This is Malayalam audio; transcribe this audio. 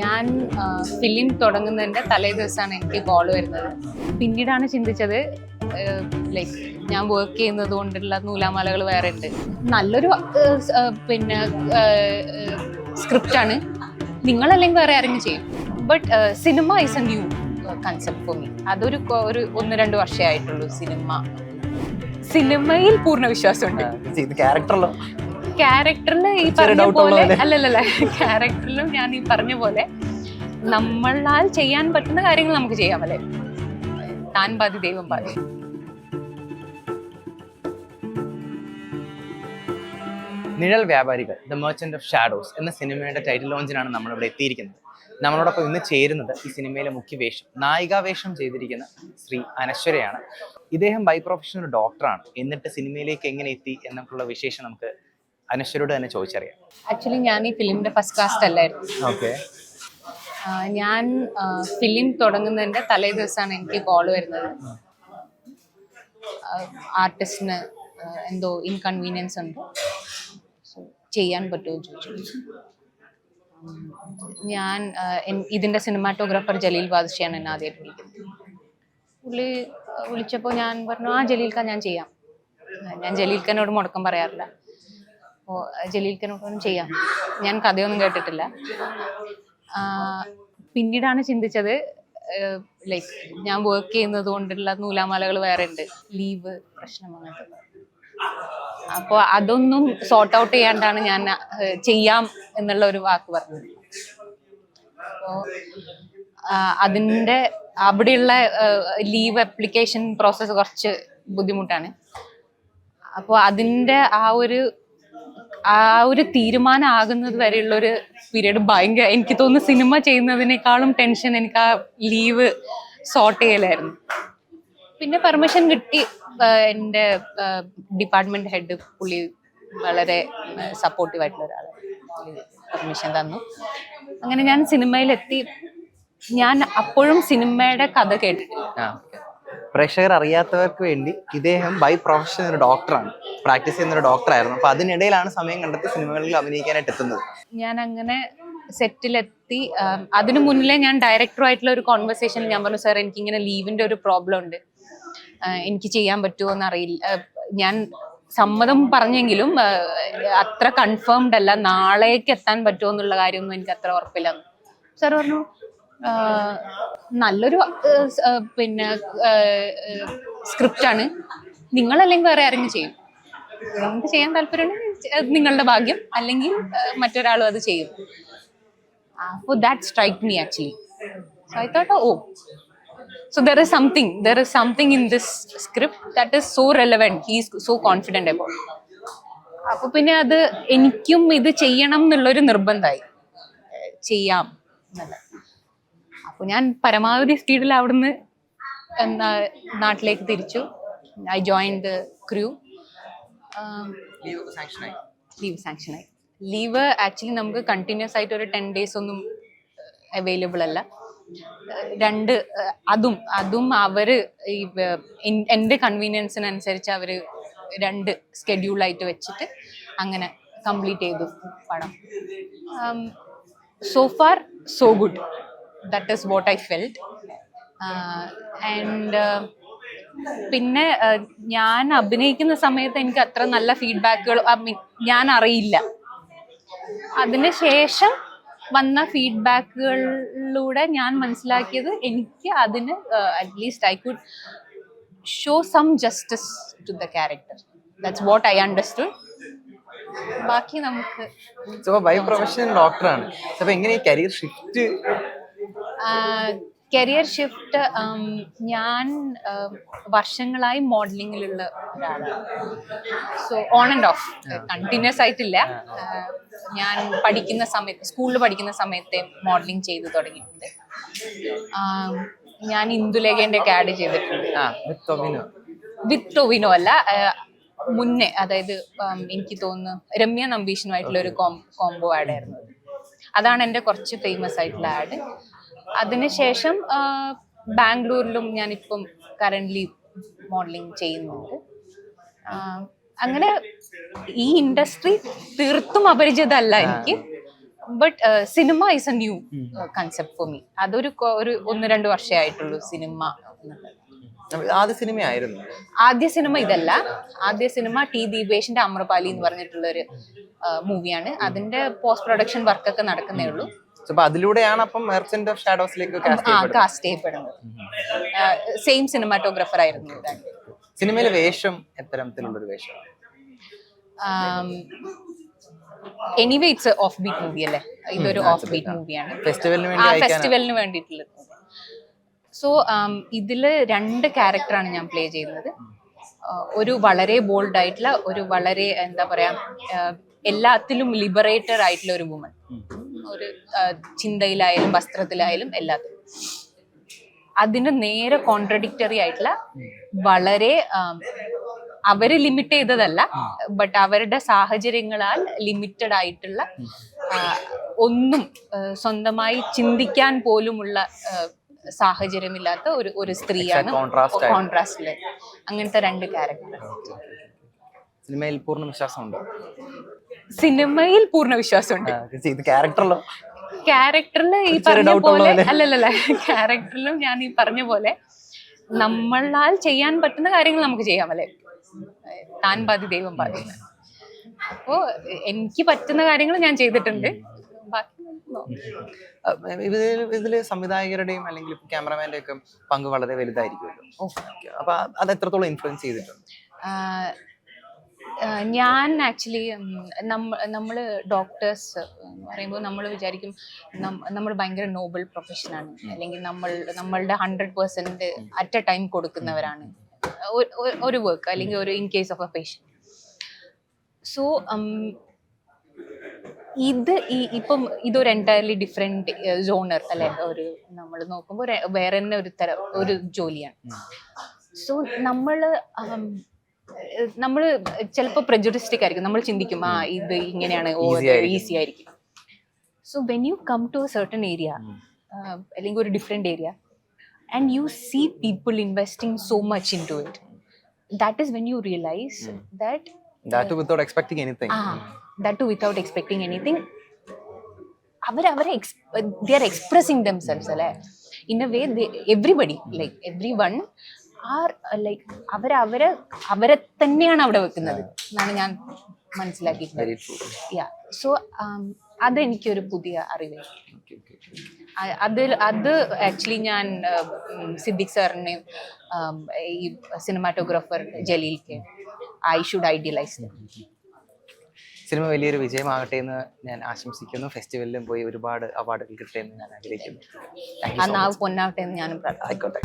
ഞാൻ ഫിലിം തുടങ്ങുന്നതിന്റെ തലേ ദിവസമാണ് എനിക്ക് കോൾ വരുന്നത്. പിന്നീടാണ് ചിന്തിച്ചത് ലൈക്ക് ഞാൻ വർക്ക് ചെയ്യുന്നത് കൊണ്ടുള്ള നൂലാമാലകൾ വേറെ ഉണ്ട്. നല്ലൊരു പിന്നെ സ്ക്രിപ്റ്റാണ് നിങ്ങളല്ലെങ്കിൽ വേറെ ആരെങ്കിലും ചെയ്യും. But cinema is a new concept for me അതൊരു ഒരു ഒന്ന് രണ്ട് വർഷമേ ആയിട്ടുള്ളൂ സിനിമ സിനിമയിൽ പൂർണ വിശ്വാസമുണ്ട്. ക്യാരക്ടറല്ലോ ക്യാരക്ടറിൽ ഈ പറഞ്ഞ പോലെ. അല്ലല്ലല്ല ക്യാരക്ടറിലും ഞാൻ ഈ പറഞ്ഞ പോലെ നമ്മളാൽ ചെയ്യാൻ പറ്റുന്ന കാര്യങ്ങൾ നമുക്ക് ചെയ്യാം അല്ലേ? താൻ പാതി ദൈവം പാതി. നിഴൽ വ്യാപാരികൾ ദ മെർച്ചന്റ് ഓഫ് ഷാഡോസ് എന്ന സിനിമയുടെ ടൈറ്റിൽ ലോഞ്ചിനാണ് നമ്മളിവിടെ എത്തിയിരിക്കുന്നത്. നമ്മളോടൊപ്പം ഇന്ന് ചേരുന്നത് ഈ സിനിമയിലെ മുഖ്യ വേഷം നായികാവേഷം ചെയ്തിരിക്കുന്ന ശ്രീ അനശ്വരയാണ്. ഇദ്ദേഹം ബൈ പ്രൊഫഷണൽ ഡോക്ടറാണ് എന്നിട്ട് സിനിമയിലേക്ക് എങ്ങനെ എത്തി എന്നൊക്കെയുള്ള വിശേഷം നമുക്ക് അനശ്വരോട് തന്നെ ചോദിച്ചറിയാം. ആക്ച്വലി ഞാൻ ഈ ഫിലിമിന്റെ ഫസ്റ്റ് കാസ്റ്റ് അല്ലായിരുന്നു. ഓക്കെ ഞാൻ ഫിലിം തുടങ്ങുന്നതിന്റെ തലേ ദിവസമാണ് എനിക്ക് കോൾ വരുന്നത്. ആർട്ടിസ്റ്റിന് എന്തോ ഇൻകൺവീനിയൻസ് ഉണ്ട്. ചെയ്യാൻ പറ്റുമോ ചോദിച്ചു. ഞാൻ ഇതിന്റെ സിനിമാറ്റോഗ്രാഫർ ജലീൽ ബാദുഷിയാണ് എന്നെ ആദ്യമായിട്ട് വിളിക്കുന്നത്. പുള്ളി വിളിച്ചപ്പോൾ ഞാൻ പറഞ്ഞു ആ ജലീൽക്ക ഞാൻ ചെയ്യാം. ഞാൻ ജലീൽക്കനോട് മുടക്കം പറയാറില്ല. അപ്പോൾ ജലീൽ ഖാനോട് പറഞ്ഞു ചെയ്യാം. ഞാൻ കഥയൊന്നും കേട്ടിട്ടില്ല. പിന്നീടാണ് ചിന്തിച്ചത് ലൈക്ക് ഞാൻ വർക്ക് ചെയ്യുന്നത് കൊണ്ടുള്ള നൂലാമാലകൾ വേറെ ഉണ്ട്. ലീവ് പ്രശ്നം അങ്ങനത്തെ അപ്പോൾ അതൊന്നും സോർട്ട് ഔട്ട് ചെയ്യാണ്ടാണ് ഞാൻ ചെയ്യാം എന്നുള്ള ഒരു വാക്ക് പറഞ്ഞത്. അപ്പോ അതിന്റെ അവിടെയുള്ള ലീവ് അപ്ലിക്കേഷൻ പ്രോസസ്സ് കുറച്ച് ബുദ്ധിമുട്ടാണ്. അപ്പോൾ അതിന്റെ ആ ഒരു ആ ഒരു തീരുമാനം ആകുന്നത് വരെയുള്ള ഒരു പീരീഡ് ഭയങ്കര എനിക്ക് തോന്നുന്നു സിനിമ ചെയ്യുന്നതിനേക്കാളും ടെൻഷൻ എനിക്ക് ആ ലീവ് സോർട്ട് ചെയ്യലായിരുന്നു. പിന്നെ പെർമിഷൻ കിട്ടി എന്റെ ഡിപ്പാർട്ട്മെന്റ് ഹെഡ് പുള്ളി വളരെ സപ്പോർട്ടീവ് ആയിട്ടുള്ള ഒരാളാണ്. പെർമിഷൻ തന്നു. അങ്ങനെ ഞാൻ സിനിമയിലെത്തി ഞാൻ അപ്പോഴും സിനിമയുടെ കഥ കേട്ടിട്ടില്ല. പ്രേക്ഷകർ അറിയാത്തവർക്ക് വേണ്ടി ഇദ്ദേഹം ബൈ പ്രൊഫഷൻ ഒരു ഡോക്ടറാണ് പ്രാക്ടീസ് ചെയ്യുന്ന ഒരു ഡോക്ടറായിരുന്നു അപ്പൊ അതിനിടയിലാണ് സമയം കണ്ടെത്തി സിനിമകളിൽ അഭിനയിക്കാനായിട്ട് എത്തുന്നത്. ഞാൻ അങ്ങനെ സെറ്റിലെത്തി അതിനു മുന്നിലേ ഞാൻ ഡയറക്ടറുമായിട്ടുള്ള ഒരു കോൺവെർസേഷനിൽ ഞാൻ പറഞ്ഞു സാർ എനിക്ക് ഇങ്ങനെ ലീവിന്റെ ഒരു പ്രോബ്ലം ഉണ്ട്. എനിക്ക് ചെയ്യാൻ പറ്റുമോ എന്നറിയില്ല. ഞാൻ സമ്മതം പറഞ്ഞെങ്കിലും അത്ര കൺഫേംഡ് അല്ല. നാളേക്ക് എത്താൻ പറ്റുമോ എന്നുള്ള കാര്യമൊന്നും എനിക്ക് അത്ര ഉറപ്പില്ല. സാർ പറഞ്ഞു നല്ലൊരു പിന്നെ സ്ക്രിപ്റ്റ് ആണ് നിങ്ങൾ നിങ്ങളല്ലെങ്കിൽ വേറെ ആരെങ്കിലും ചെയ്യും. നിങ്ങൾക്ക് ചെയ്യാൻ താല്പര്യമുണ്ടെങ്കിൽ നിങ്ങളുടെ ഭാഗ്യം. അല്ലെങ്കിൽ മറ്റൊരാളും അത് ചെയ്യും. അപ്പോൾ that strike me actually so I thought oh so there is something there is something in this script that is so relevant he's so confident about അപ്പോൾ പിന്നെ അത് എനിക്കും ഇത് ചെയ്യണം എന്നുള്ളൊരു നിർബന്ധമായി. ചെയ്യാം. എന്നുള്ളത് അപ്പൊ ഞാൻ പരമാവധി സ്പീഡിൽ അവിടുന്ന് എന്താ നാട്ടിലേക്ക് തിരിച്ചു. I join the crew leave സാങ്ഷനായി leave actually നമുക്ക് കണ്ടിന്യൂസ് ആയിട്ട് ഒരു ടെൻ ഡേയ്സ് ഒന്നും അവൈലബിൾ അല്ല. രണ്ട് അതും അതും അവർ ഈ എന്റെ കൺവീനിയൻസിനനുസരിച്ച് അവർ രണ്ട് സ്കെഡ്യൂളായിട്ട് വെച്ചിട്ട് അങ്ങനെ കംപ്ലീറ്റ് ചെയ്തു പടം. So far so good that is what I felt and പിന്നെ ആ, ഞാൻ അഭിനയിക്കുന്ന സമയത്ത് എനിക്ക് അത്ര നല്ല ഫീഡ്ബാക്കുകൾ ഞാൻ അറിയില്ല. അതിനുശേഷം വന്ന ഫീഡ്ബാക്കുകളിലൂടെ ഞാൻ മനസ്സിലാക്കിയത് എനിക്ക് അതിന് at least I could show some justice to the character that's what I understood ബാക്കി നമുക്ക് ബൈ പ്രൊഫഷൻ ഡോക്ടറാണ് എങ്ങനെ കരിയർ ഷിഫ്റ്റ് കരിയർ ഷിഫ്റ്റ് ഞാൻ വർഷങ്ങളായി മോഡലിങ്ങിലുള്ള ഒരാളാണ്. So on and off continuous ആയിട്ടില്ല. ഞാൻ പഠിക്കുന്ന സമയത്ത് സ്കൂളിൽ പഠിക്കുന്ന സമയത്തെ മോഡലിംഗ് ചെയ്തു തുടങ്ങിയിട്ടുണ്ട്. ഞാൻ ഇന്ദുലേഖന്റെ ഒക്കെ ആഡ് ചെയ്തിട്ടുണ്ട് വിത്ത് ടൊവിനോ അല്ല മുന്നേ അതായത് എനിക്ക് തോന്നുന്നു രമ്യ നമ്പീഷനുമായിട്ടുള്ള ഒരു കോംബോ ആഡായിരുന്നു അതാണ് എന്റെ കുറച്ച് ഫേമസ് ആയിട്ടുള്ള ആഡ് അതിനുശേഷം ബാംഗ്ലൂരിലും ഞാനിപ്പം കറന്റ്ലി മോഡലിംഗ് ചെയ്യുന്നുണ്ട്. അങ്ങനെ ഈ ഇൻഡസ്ട്രി തീർത്തും അപരിചിതമല്ല എനിക്ക്. But cinema is a new concept for me അതൊരു ഒരു ഒന്ന് രണ്ട് വർഷമായിട്ടുള്ളൂ സിനിമ ആദ്യ സിനിമയായിരുന്നു ആദ്യ സിനിമ ഇതല്ല. ആദ്യ സിനിമ ടി ദീപേഷിന്റെ അമ്രപാലി എന്ന് പറഞ്ഞിട്ടുള്ള ഒരു മൂവിയാണ് അതിന്റെ പോസ്റ്റ് പ്രൊഡക്ഷൻ വർക്കൊക്കെ നടക്കുന്നേ ഉള്ളൂ. അപ്പൊ അതിലൂടെയാണ് അപ്പം മെർച്ചന്റ് ഓഫ് ഷാഡോസിലേക്ക് കാസ്റ്റ് ചെയ്യപ്പെടുന്നത്. സെയിം സിനിമാറ്റോഗ്രാഫർ ആയിരുന്നു സിനിമയിലെ വേഷം എത്തരത്തിലുള്ള ഒരു വേഷം anyway it's off beat movie അല്ലേ? ഇതൊരു ഓഫ് ബീറ്റ് മൂവിയാണ് ഫെസ്റ്റിവലിന് വേണ്ടിയിട്ടുള്ളത്. സോ ഇതിൽ രണ്ട് ക്യാരക്ടറാണ് ഞാൻ പ്ലേ ചെയ്യുന്നത്. ഒരു വളരെ ബോൾഡ് ആയിട്ടുള്ള ഒരു വളരെ എന്താ പറയാ എല്ലാത്തിലും ലിബറേറ്റർ ആയിട്ടുള്ള ഒരു വുമൺ ഒരു ചിന്തയിലായാലും വസ്ത്രത്തിലായാലും എല്ലാത്തിലും അതിന് നേരെ കോൺട്രഡിക്ടറി ആയിട്ടുള്ള വളരെ അവർ ലിമിറ്റ് ചെയ്തതല്ല ബട്ട് അവരുടെ സാഹചര്യങ്ങളാൽ ലിമിറ്റഡ് ആയിട്ടുള്ള ഒന്നും സ്വന്തമായി ചിന്തിക്കാൻ പോലുമുള്ള സാഹചര്യമില്ലാത്ത ഒരു ഒരു സ്ത്രീയാണ്. കോൺട്രാസ്റ്റിൽ അങ്ങനത്തെ രണ്ട് ക്യാരക്ടർ സിനിമയിൽ പൂർണ വിശ്വാസമുണ്ടോ? സിനിമയിൽ പൂർണ വിശ്വാസമുണ്ട്. ക്യാരക്ടറിലോ ക്യാരക്ടറിൽ ഈ പറഞ്ഞ പോലെ അല്ലല്ല ക്യാരക്ടറിലും ഞാൻ ഈ പറഞ്ഞ പോലെ നമ്മളാൽ ചെയ്യാൻ പറ്റുന്ന കാര്യങ്ങൾ നമുക്ക് ചെയ്യാം ചെയ്യാമല്ലേ താൻ പാതി ദൈവം പാതി. അപ്പോ എനിക്ക് പറ്റുന്ന കാര്യങ്ങൾ ഞാൻ ചെയ്തിട്ടുണ്ട്. ഇതിൽ ഇതിൽ സംവിധായകരുടെയും അല്ലെങ്കിൽ ക്യാമറമാന്റെ ഒക്കെ പങ്ക് വളരെ വലുതായിരിക്കുമല്ലോ. അപ്പൊ അത് എത്രത്തോളം ഇൻഫ്ലുവൻസ് ചെയ്തിട്ടുണ്ട്? ഞാൻ ആക്ച്വലി നമ്മൾ ഡോക്ടേഴ്സ് എന്ന് പറയുമ്പോൾ നമ്മൾ വിചാരിക്കും നമ്മൾ ഭയങ്കര നോബൽ പ്രൊഫഷനാണ് അല്ലെങ്കിൽ നമ്മൾ നമ്മളുടെ hundred percent at a time കൊടുക്കുന്നവരാണ്. ഒരു വർക്ക് അല്ലെങ്കിൽ ഒരു in case of a patient so ഇത് ഈ ഇപ്പം ഇതൊരു എന്റയർലി ഡിഫറെന്റ് ജോണർ അല്ലെ? ഒരു നമ്മൾ നോക്കുമ്പോൾ വേറെ തന്നെ ഒരു തരം ഒരു ജോലിയാണ്. സോ നമ്മൾ നമ്മൾ ചിലപ്പോൾ പ്രജുഡിസ്റ്റിക് ആയിരിക്കും. നമ്മൾ ചിന്തിക്കും ആ ഇത് ഇങ്ങനെയാണ്. ഈസി ആയിരിക്കും. So when you come to a certain area അല്ലെങ്കിൽ ഒരു different area and you see people investing so much in to it that is when you realise that that without expecting anything ah that to without expecting anything അവർ അവരെ ദേ ആർ എക്സ്പ്രസിങ് ദംസെൽസ് അല്ലേ? In a way everybody like every one are like അവർ അവരെ തന്നെയാണ് അവിടെ വെക്കുന്നത് എന്നാണ് ഞാൻ മനസ്സിലാക്കിയിട്ടുള്ളത്. യാ സോ അതെനിക്കൊരു പുതിയ അറിവ്. അതിൽ അത് ആക്ച്വലി ഞാൻ സിദ്ദിഖ് സാറിനെയും ഈ സിനിമാറ്റോഗ്രാഫർ ജലീൽക്ക് ഐ ഷുഡ് ഐഡിയലൈസ് സിനിമ വലിയൊരു വിജയമാകട്ടെ എന്ന് ഞാൻ ആശംസിക്കുന്നു. ഫെസ്റ്റിവലിലും പോയി ഒരുപാട് അവാർഡുകൾ കിട്ടട്ടെ എന്ന് ഞാൻ ആഗ്രഹിക്കുന്നു. ആ. പൊന്നാവട്ടെ എന്ന് ഞാനും ആയിക്കോട്ടെ.